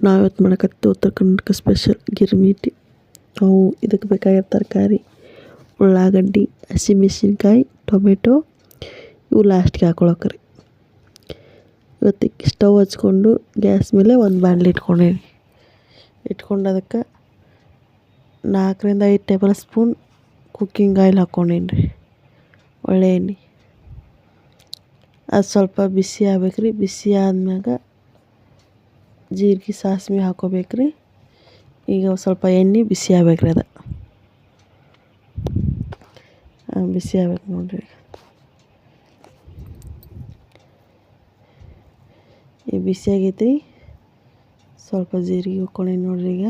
ನಾವಿವತ್ತು ಮಾಡಕತ್ತಿ ಉತ್ತರ ಕರ್ನಾಟಕ ಸ್ಪೆಷಲ್ ಗಿರ್ಮಿಟಿ ಅವು ಇದಕ್ಕೆ ಬೇಕಾಗಿರೋ ತರಕಾರಿ, ಉಳ್ಳಾಗಡ್ಡಿ ಹಸಿಮೆಣ್ಸಿನ್ಕಾಯಿ ಟೊಮೆಟೊ, ಇವು ಲಾಸ್ಟ್ಗೆ ಹಾಕೊಳಕ್ರಿ ಇವತ್ತಿಗೆ ಸ್ಟವ್ ಹಚ್ಕೊಂಡು ಗ್ಯಾಸ್ ಮೇಲೆ ಒಂದು ಬಾಣಲಿ ಇಟ್ಕೊಂಡೇನಿ. ಇಟ್ಕೊಂಡು ಅದಕ್ಕೆ ನಾಲ್ಕರಿಂದ ಐದು ಟೇಬಲ್ ಸ್ಪೂನ್ ಕುಕ್ಕಿಂಗ್ ಆಯಿಲ್ ಹಾಕ್ಕೊಂಡೇನಿ ರೀ. ಒಳ್ಳೆ ಎಣ್ಣೆ ಅದು ಸ್ವಲ್ಪ ಬಿಸಿ ಆಗ್ಬೇಕು ರೀ. ಬಿಸಿ ಆದ್ಮ್ಯಾಗ ಜೀರಿಗೆ, ಸಾಸಿವೆ ಹಾಕ್ಕೋಬೇಕು ರೀ ಈಗ ಸ್ವಲ್ಪ ಎಣ್ಣೆ ಬಿಸಿ ಆಗ್ಬೇಕು ರೀ ಅದು ಬಿಸಿ ಆಗ್ಬೇಕು ನೋಡಿರಿ ಈ ಬಿಸಿ ಆಗೈತೆ ರೀ ಸ್ವಲ್ಪ ಜೀರಿಗೆ ಹಾಕ್ಕೊಂಡೇನಿ ನೋಡಿರಿ ಈಗ.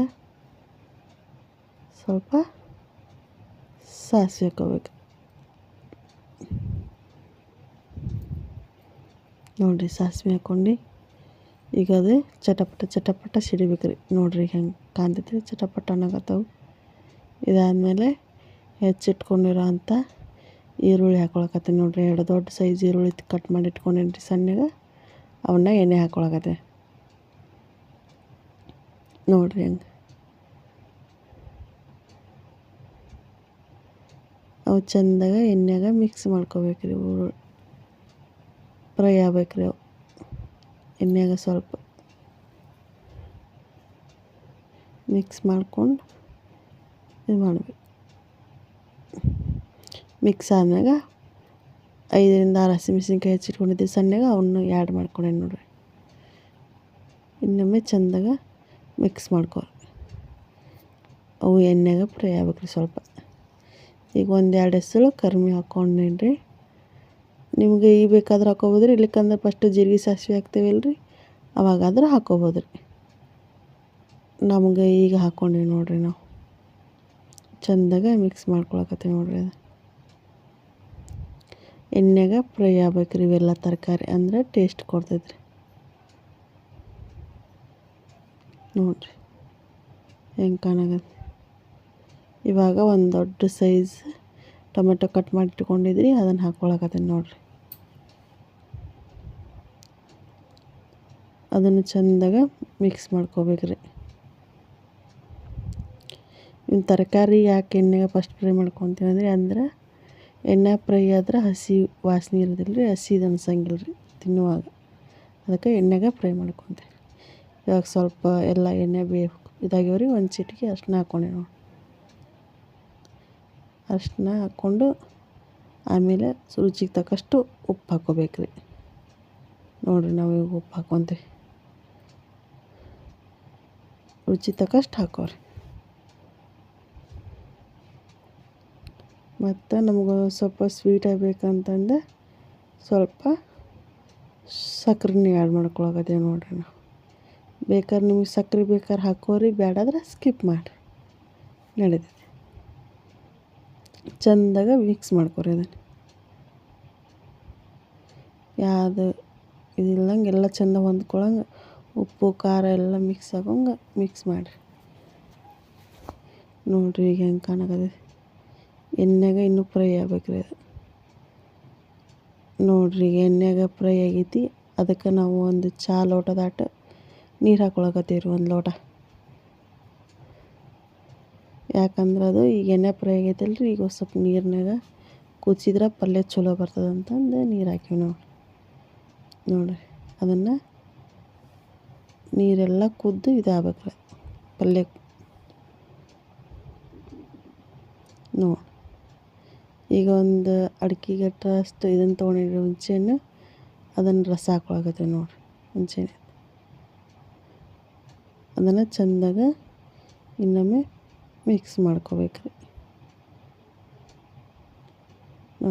ಸ್ವಲ್ಪ ಸಾಸಿವೆ ಹಾಕೋಬೇಕು. ನೋಡಿರಿ ಸಾಸಿವೆ ಹಾಕ್ಕೊಂಡು ಈಗ ಅದು ಚಟಪಟ ಚಟಪಟ ಸಿಡಿಬೇಕು ರೀ ನೋಡಿರಿ ಹೆಂಗೆ ಕಾಣ್ತೈತಿ, ಚಟಪಟ ಅನ್ನಕತ್ತವು. ಇದಾದಮೇಲೆ ಹೆಚ್ಚಿಟ್ಕೊಂಡಿರೋ ಅಂಥ ಈರುಳ್ಳಿ ಹಾಕೊಳಕತ್ತೀನಿ ನೋಡಿರಿ. ಎರಡು ದೊಡ್ಡ ಸೈಜ್ ಈರುಳ್ಳಿ ಕಟ್ ಮಾಡಿ ಇಟ್ಕೊಂಡೇನಿ ರೀ ಸಣ್ಣಗೆ. ಅವನ್ನ ಎಣ್ಣೆ ಹಾಕೊಳಕತ್ತೆ ನೋಡಿರಿ ಹೆಂಗೆ. ಅವು ಚೆಂದಾಗ ಎಣ್ಣೆಗೆ ಮಿಕ್ಸ್ ಮಾಡ್ಕೋಬೇಕು ರೀ ಫ್ರೈ ಆಗ್ಬೇಕು ರೀ ಅವು. ಎಣ್ಣೆಗೆ ಸ್ವಲ್ಪ ಮಿಕ್ಸ್ ಮಾಡ್ಕೊಂಡು ಇದು ಮಾಡಬೇಕು. ಮಿಕ್ಸ್ ಆದ್ಮ್ಯಾಗ ಐದರಿಂದ ಆರು ಹಸಿಮೆಣ್ಸಿನ್ಕಾಯಿ ಹೆಚ್ಚಿಟ್ಕೊಂಡಿದ್ದೆ ಸಣ್ಣಗೆ, ಅವನ್ನ ಆ್ಯಡ್ ಮಾಡ್ಕೊಂಡೆ ನೋಡಿರಿ. ಇನ್ನೊಮ್ಮೆ ಚೆಂದಾಗ ಮಿಕ್ಸ್ ಮಾಡ್ಕೊ ಅವು ಎಣ್ಣೆಗೆ ಫ್ರೈ ಆಗ್ಬೇಕು ರೀ ಸ್ವಲ್ಪ. ಈಗ ಒಂದು ಎರಡು ಹೆಸರು ಕರ್ಮಿ ಹಾಕ್ಕೊಂಡೇನ್ರಿ ನಿಮಗೆ ಈ ಬೇಕಾದ್ರೆ ಹಾಕೋಬೋದು ರೀ ಇಲ್ಲಕ್ಕಂದ್ರೆ ಫಸ್ಟ್ ಜೀರಿಗೆ ಸಾಸಿವೆ ಹಾಕ್ತೇವೆ ಅಲ್ರಿ ಅವಾಗಾದ್ರೆ ಹಾಕ್ಕೋಬೋದು ರೀ ನಮಗೆ ಈಗ ಹಾಕ್ಕೊಂಡ್ವಿ ನೋಡಿರಿ ನಾವು. ಚೆಂದಾಗ ಮಿಕ್ಸ್ ಮಾಡ್ಕೊಳಕತ್ತೀವಿ ನೋಡಿರಿ ಅದು. ಎಣ್ಣೆಗೆ ಫ್ರೈ ರೀ ಇವೆಲ್ಲ ತರಕಾರಿ ಅಂದರೆ ಟೇಸ್ಟ್ ಕೊಡ್ತೈತೆ ರೀ ನೋಡಿರಿ. ಹೆಂಗೆ ಕಾಣಾಗತ್ತೆ. ಇವಾಗ ಒಂದು ದೊಡ್ಡ ಸೈಜ್ ಟೊಮೆಟೊ ಕಟ್ ಮಾಡಿ ಇಟ್ಕೊಂಡಿದ್ರಿ ಅದನ್ನು ಹಾಕ್ಕೊಳಕತ್ತೀನಿ ನೋಡಿರಿ. ಅದನ್ನು ಚೆಂದಾಗ ಮಿಕ್ಸ್ ಮಾಡ್ಕೋಬೇಕ್ರಿ. ಇನ್ನು ತರಕಾರಿ ಯಾಕೆ ಎಣ್ಣೆಗೆ ಫಸ್ಟ್ ಫ್ರೈ ಮಾಡ್ಕೊತೀವಿ ಅಂದರೆ, ಅಂದ್ರೆ ಎಣ್ಣೆ ಫ್ರೈ ಆದ್ರೆ ಹಸಿ ವಾಸನೆ ಇರೋದಿಲ್ಲ ರೀ ಹಸಿದು ಅನ್ಸಂಗಿಲ್ಲ ರೀ ತಿನ್ನುವಾಗ. ಅದಕ್ಕೆ ಎಣ್ಣೆಗೆ ಫ್ರೈ ಮಾಡ್ಕೊತೀವಿ. ಇವಾಗ ಸ್ವಲ್ಪ ಎಲ್ಲ ಎಣ್ಣೆ ಬೇ ರೀ ಒಂದು ಚಿಟಿಕೆ ಅಷ್ಟನ್ನ ಹಾಕ್ಕೊಂಡೆ ನೋಡಿ ಅರಿಶಿನ ಹಾಕ್ಕೊಂಡು ಆಮೇಲೆ ರುಚಿಗೆ ತಕ್ಕಷ್ಟು ಉಪ್ಪು ಹಾಕ್ಕೋಬೇಕು ರೀ. ನೋಡಿರಿ ನಾವು ಈಗ ಉಪ್ಪು ಹಾಕ್ಕೊತೀವಿ. ರುಚಿ ತಕ್ಕಷ್ಟು ಹಾಕೋರಿ. ಮತ್ತು ನಮ್ಗೆ ಸ್ವಲ್ಪ ಸ್ವೀಟ್ ಆಗಬೇಕಂತಂದು ಸ್ವಲ್ಪ ಸಕ್ಕರೆನೇ ಆ್ಯಡ್ ಮಾಡ್ಕೊಳಕತ್ತೀವಿ ನೋಡಿರಿ ನಾವು. ಬೇಕಾದ್ರೆ ನಿಮಗೆ ಸಕ್ರೆ ಬೇಕಾದ್ರೆ ಹಾಕೋರಿ ಬೇಡಾದ್ರೆ ಸ್ಕಿಪ್ ಮಾಡಿರಿ. ನಡೀತೈತಿ. ಚೆಂದಾಗ ಮಿಕ್ಸ್ ಮಾಡ್ಕೊರಿ ಅದನ್ನು. ಯಾವುದು ಇದಿಲ್ಲಂಗೆ ಎಲ್ಲ ಚಂದ ಹೊಂದ್ಕೊಳಂಗೆ ಉಪ್ಪು, ಖಾರ ಎಲ್ಲ ಮಿಕ್ಸ್ ಆಗೋಂಗೆ ಮಿಕ್ಸ್ ಮಾಡಿರಿ. ನೋಡಿರಿ ಈಗ ಹೆಂಗೆ ಕಾಣಕದ ಎಣ್ಣೆಗ ಇನ್ನೂ ಫ್ರೈ ಆಗ್ಬೇಕ್ರಿ ಅದು. ನೋಡಿರಿ ಈಗ ಎಣ್ಣೆಗ ಫ್ರೈ ಆಗೈತಿ. ಅದಕ್ಕೆ ನಾವು ಒಂದು ಚಾ ಲೋಟದಾಟ ನೀರು ಹಾಕೊಳಕತ್ತೀವಿ ರೀ ಒಂದು ಲೋಟ. ಯಾಕಂದ್ರೆ ಅದು ಈಗ ಎಣ್ಣೆ ಫ್ರೈ ಆಗೈತಲ್ಲ ರೀ ಈಗ ಸ್ವಲ್ಪ ನೀರಿನಾಗ ಕುದಿಸಿದ್ರೆ ಪಲ್ಯ ಚಲೋ ಬರ್ತದಂತಂದು ನೀರು ಹಾಕಿವಿ ನಾವು ನೋಡಿರಿ, ಅದನ್ನು ನೀರೆಲ್ಲ ಕುದ್ದು ಇದಾಗಬೇಕು ಪಲ್ಯ. ನೋಡಿ, ಈಗ ಒಂದು ಅಡ್ಕೆ ಅಷ್ಟು ಇದನ್ನು ತೊಗೊಂಡಿರಿ ಹುಂಚೆಹಣ್ಣು ಅದನ್ನು ರಸ ಹಾಕೊಳಕತ್ತೀವಿ ನೋಡಿರಿ ಹುಂಚೆಹಣ್ಣು ಅದನ್ನು ಚೆಂದಾಗ ಇನ್ನೊಮ್ಮೆ ಮಿಕ್ಸ್ ಮಾಡ್ಕೋಬೇಕ್ರಿ. ನೋ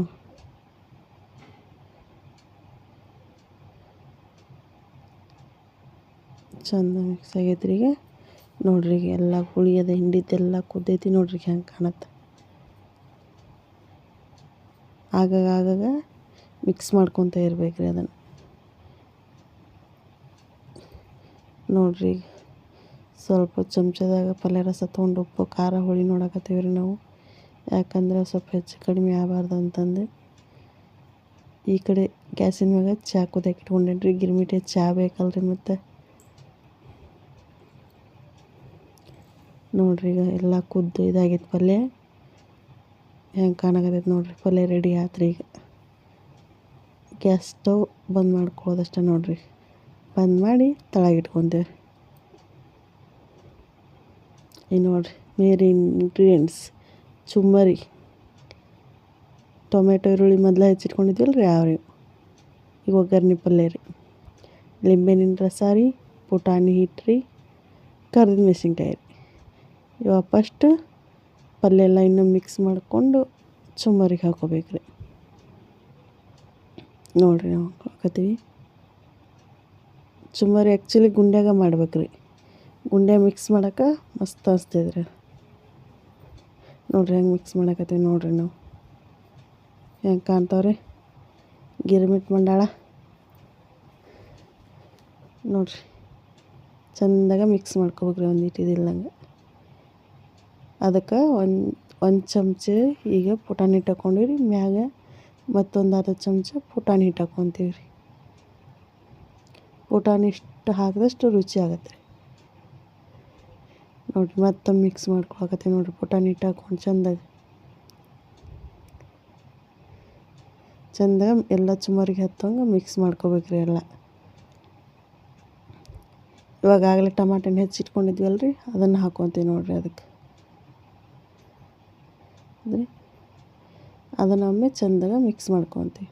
ಚಂದ ಮಿಕ್ಸ್ ಆಗೈತೆ ರೀ ಈಗ. ನೋಡ್ರಿ ಈಗ ಎಲ್ಲ ಹುಳಿಯದ ಹಿಂಡಿದ್ದೆಲ್ಲ ಕುದ್ದೈತಿ ನೋಡ್ರಿ ಹೆಂಗೆ ಕಾಣತ್ತೆ. ಆಗಾಗ ಆಗಾಗ ಮಿಕ್ಸ್ ಮಾಡ್ಕೊತ ಇರ್ಬೇಕು ಅದನ್ನು. ನೋಡ್ರಿ ನೋಡಿರಿ ಸ್ವಲ್ಪ ಚಮಚದಾಗ ಪಲ್ಯ ರಸ ತೊಗೊಂಡು ಉಪ್ಪು, ಖಾರ, ಹುಳಿ ನೋಡಕತ್ತೀವಿ ರೀ ನಾವು. ಯಾಕಂದ್ರೆ ಸ್ವಲ್ಪ ಹೆಚ್ಚು ಕಡಿಮೆ ಆಗಬಾರ್ದು ಅಂತಂದು. ಈ ಕಡೆ ಗ್ಯಾಸಿನ ಮ್ಯಾಗ ಚಹಾ ಕುದಿಯಕ್ಕೆ ಇಟ್ಕೊಂಡೇನಿ ರೀ ಗಿರ್ಮಿಟಿ ಚಹಾ ಬೇಕಲ್ರಿ ಮತ್ತು. ನೋಡ್ರಿ ಈಗ ಎಲ್ಲ ಕುದ್ದು ಇದಾಗಿತ್ತು ಪಲ್ಯ. ಹೆಂಗೆ ಕಾಣಕತ್ತೈತೆ ನೋಡ್ರಿ. ಪಲ್ಯ ರೆಡಿ ಆತ್ರಿ ಈಗ. ಗ್ಯಾಸ್ ಸ್ಟವ್ ಬಂದ್ ಮಾಡ್ಕೊಳ್ಳೋದಷ್ಟೇ ನೋಡ್ರಿ. ಬಂದ್ ಮಾಡಿ ತಳಗಿಟ್ಕೊಂತೇವೆ ಈ ನೋಡಿರಿ ಮೇರಿ ಇಂಗ್ರೀಡಿಯೆಂಟ್ಸ್ ಚುಮ್ಮರಿ ಟೊಮೆಟೊ ಈರುಳ್ಳಿ ಮೊದಲೇ ಹೆಚ್ಚಿಟ್ಕೊಂಡಿದ್ವಲ್ಲ ರೀ. ಅವ್ರಿ ಈಗ ಒಗ್ಗರ್ಣೆ ಪಲ್ಯ ರೀ. ಲಿಂಬೆಹಣ್ಣಿನ ರಸ ರೀ, ಪುಟಾಣಿ ಹಿಟ್ಟು ರೀ, ಕರ್ದಿದ ಮೆಣಸಿನ್ಕಾಯಿ ರೀ. ಇವಾಗ ಫಸ್ಟ್ ಪಲ್ಯ ಎಲ್ಲ ಇನ್ನೂ ಮಿಕ್ಸ್ ಮಾಡಿಕೊಂಡು ಚುಮ್ಮರಿಗೆ ಹಾಕೋಬೇಕು ರೀ. ನೋಡಿರಿ ನಾವು ಹಾಕತ್ತೀವಿ ಚುಮ್ಮರಿ ಆ್ಯಕ್ಚುಲಿ ಗುಂಡ್ಯಾಗ ಮಾಡ್ಬೇಕು ರೀ ಗುಂಡೆ ಮಿಕ್ಸ್ ಮಾಡೋಕೆ ಮಸ್ತ್ ಅನಿಸ್ತಿದ್ರೆ ನೋಡ್ರಿ ಹೆಂಗೆ ಮಿಕ್ಸ್ ಮಾಡಕತ್ತೀವಿ ನೋಡ್ರಿ ನಾವು. ಹೆಂಗೆ ಕಾಣ್ತಾವ್ರಿ? ಗಿರ್ಮಿಟ್ ಮಂಡಾಳ. ನೋಡ್ರಿ. ಚಂದಾಗ ಮಿಕ್ಸ್ ಮಾಡ್ಕೋಬೇಕ್ರಿ ಒಂದು ಇಟ್ಟಿದ್ದಿಲ್ಲಂಗೆ ಅದಕ್ಕೆ ಒಂದು ಒಂದು ಚಮಚ ಈಗ ಪುಟಾಣಿ ಹಿಟ್ಟು ಹಾಕ್ಕೊಂಡಿವ್ರಿ ಮ್ಯಾಗ ಮತ್ತೊಂದು ಅರ್ಧ ಚಮಚ ಪುಟಾಣಿ ಹಿಟ್ಟು ಹಾಕ್ಕೊತೀವಿ ರೀ ಪುಟಾಣಿ ಇಷ್ಟು ಹಾಕಿದಷ್ಟು ರುಚಿ ಆಗತ್ತೆ ನೋಡಿರಿ ಮತ್ತೆ ಮಿಕ್ಸ್ ಮಾಡ್ಕೊಳಕತ್ತೀವಿ ನೋಡಿರಿ ಪುಟಾಣಿ ಹಿಟ್ಟು ಹಾಕೊಂಡು ಚಂದಾಗಿ. ಚಂದಾಗ ಎಲ್ಲ ಚುಮರಿಗೆ ಹತ್ತಂಗೆ ಮಿಕ್ಸ್ ಮಾಡ್ಕೋಬೇಕ್ರಿ ಎಲ್ಲ. ಇವಾಗ ಆಗಲೇ ಟಮಾಟೆನ ಹೆಚ್ಚಿಟ್ಕೊಂಡಿದ್ವಲ್ಲ ರೀ ಅದನ್ನು ಹಾಕೊತೀವಿ ನೋಡಿರಿ ಅದಕ್ಕೆ. ಅಂದರೆ? ಅದನ್ನೊಮ್ಮೆ ಚೆಂದಾಗ ಮಿಕ್ಸ್ ಮಾಡ್ಕೊತೀವಿ.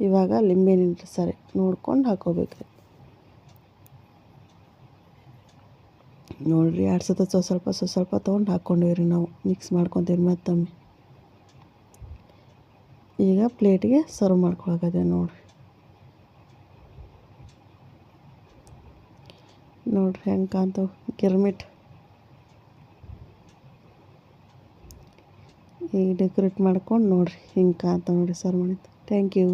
ಇವಾಗ ಲಿಂಬೆ ನೀರು ಸರಿ ನೋಡ್ಕೊಂಡು ಹಾಕೋಬೇಕು ನೋಡಿರಿ ಎರಡು ಸತ ಸ್ವಲ್ಪ ಸ್ವಲ್ಪ ಸ್ವ ಸ್ವಲ್ಪ ತೊಗೊಂಡು ಹಾಕ್ಕೊಂಡಿವ್ರಿ ನಾವು. ಮಿಕ್ಸ್ ಮಾಡ್ಕೊತೀವಿ ಮತ್ತೊಮ್ಮೆ. ಈಗ ಪ್ಲೇಟಿಗೆ ಸರ್ವ್ ಮಾಡ್ಕೊಳಕದೆ ನೋಡಿರಿ. ನೋಡಿರಿ ಹೆಂಗೆ ಕಾಣ್ತಾವೆ ಗಿರ್ಮಿಟ್. ಈಗ ಡೆಕೋರೇಟ್ ಮಾಡ್ಕೊಂಡು ನೋಡಿರಿ ಹಿಂಗೆ ಕಾಣ್ತಾವೆ ನೋಡಿರಿ ಸರ್ವ್ ಮಾಡಿದ್ದು. Thank you